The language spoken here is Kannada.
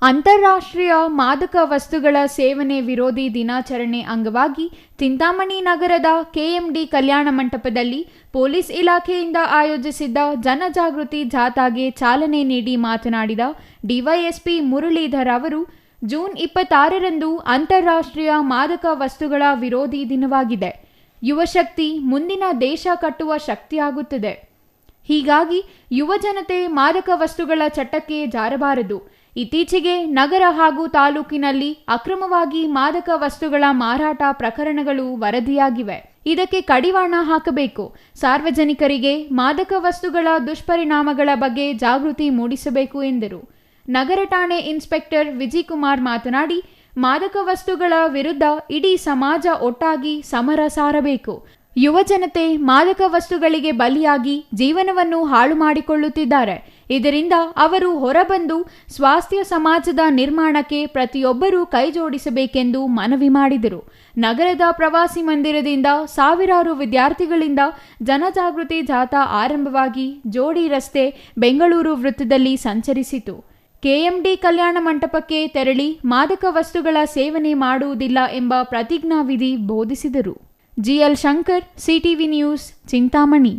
ಅಂತಾರಾಷ್ಟ್ರೀಯ ಮಾದಕ ವಸ್ತುಗಳ ಸೇವನೆ ವಿರೋಧಿ ದಿನಾಚರಣೆ ಅಂಗವಾಗಿ ಚಿಂತಾಮಣಿ ನಗರದ ಕೆಎಂಡಿ ಕಲ್ಯಾಣ ಮಂಟಪದಲ್ಲಿ ಪೊಲೀಸ್ ಇಲಾಖೆಯಿಂದ ಆಯೋಜಿಸಿದ್ದ ಜನಜಾಗೃತಿ ಜಾಥಾಗೆ ಚಾಲನೆ ನೀಡಿ ಮಾತನಾಡಿದ ಡಿವೈಎಸ್ಪಿ ಮುರಳೀಧರ್ ಅವರು, ಜೂನ್ ಇಪ್ಪತ್ತಾರರಂದು ಅಂತಾರಾಷ್ಟ್ರೀಯ ಮಾದಕ ವಸ್ತುಗಳ ವಿರೋಧಿ ದಿನವಾಗಿದೆ. ಯುವಶಕ್ತಿ ಮುಂದಿನ ದೇಶ ಕಟ್ಟುವ ಶಕ್ತಿಯಾಗುತ್ತದೆ. ಹೀಗಾಗಿ ಯುವಜನತೆ ಮಾದಕ ವಸ್ತುಗಳ ಚಟ್ಟಕ್ಕೆ ಜಾರಬಾರದು. ಇತ್ತೀಚೆಗೆ ನಗರ ಹಾಗೂ ತಾಲೂಕಿನಲ್ಲಿ ಅಕ್ರಮವಾಗಿ ಮಾದಕ ವಸ್ತುಗಳ ಮಾರಾಟ ಪ್ರಕರಣಗಳು ವರದಿಯಾಗಿವೆ. ಇದಕ್ಕೆ ಕಡಿವಾಣ ಹಾಕಬೇಕು. ಸಾರ್ವಜನಿಕರಿಗೆ ಮಾದಕ ವಸ್ತುಗಳ ದುಷ್ಪರಿಣಾಮಗಳ ಬಗ್ಗೆ ಜಾಗೃತಿ ಮೂಡಿಸಬೇಕು ಎಂದರು. ನಗರ ಠಾಣೆ ಇನ್ಸ್ಪೆಕ್ಟರ್ ವಿಜಿಕುಮಾರ್ ಮಾತನಾಡಿ, ಮಾದಕ ವಸ್ತುಗಳ ವಿರುದ್ಧ ಇಡೀ ಸಮಾಜ ಒಟ್ಟಾಗಿ ಸಮರ ಸಾರಬೇಕು. ಯುವ ಜನತೆ ಮಾದಕ ವಸ್ತುಗಳಿಗೆ ಬಲಿಯಾಗಿ ಜೀವನವನ್ನು ಹಾಳು ಮಾಡಿಕೊಳ್ಳುತ್ತಿದ್ದಾರೆ. ಇದರಿಂದ ಅವರು ಹೊರಬಂದು ಸ್ವಾಸ್ಥ್ಯ ಸಮಾಜದ ನಿರ್ಮಾಣಕ್ಕೆ ಪ್ರತಿಯೊಬ್ಬರೂ ಕೈಜೋಡಿಸಬೇಕೆಂದು ಮನವಿ ಮಾಡಿದರು. ನಗರದ ಪ್ರವಾಸಿ ಮಂದಿರದಿಂದ ಸಾವಿರಾರು ವಿದ್ಯಾರ್ಥಿಗಳಿಂದ ಜನಜಾಗೃತಿ ಜಾಥಾ ಆರಂಭವಾಗಿ ಜೋಡಿ ರಸ್ತೆ ಬೆಂಗಳೂರು ವೃತ್ತದಲ್ಲಿ ಸಂಚರಿಸಿತು. ಕೆಎಂಡಿ ಕಲ್ಯಾಣ ಮಂಟಪಕ್ಕೆ ತೆರಳಿ ಮಾದಕ ವಸ್ತುಗಳ ಸೇವನೆ ಮಾಡುವುದಿಲ್ಲ ಎಂಬ ಪ್ರತಿಜ್ಞಾವಿಧಿ ಬೋಧಿಸಿದರು. G L Shankar C T V news Chintamani.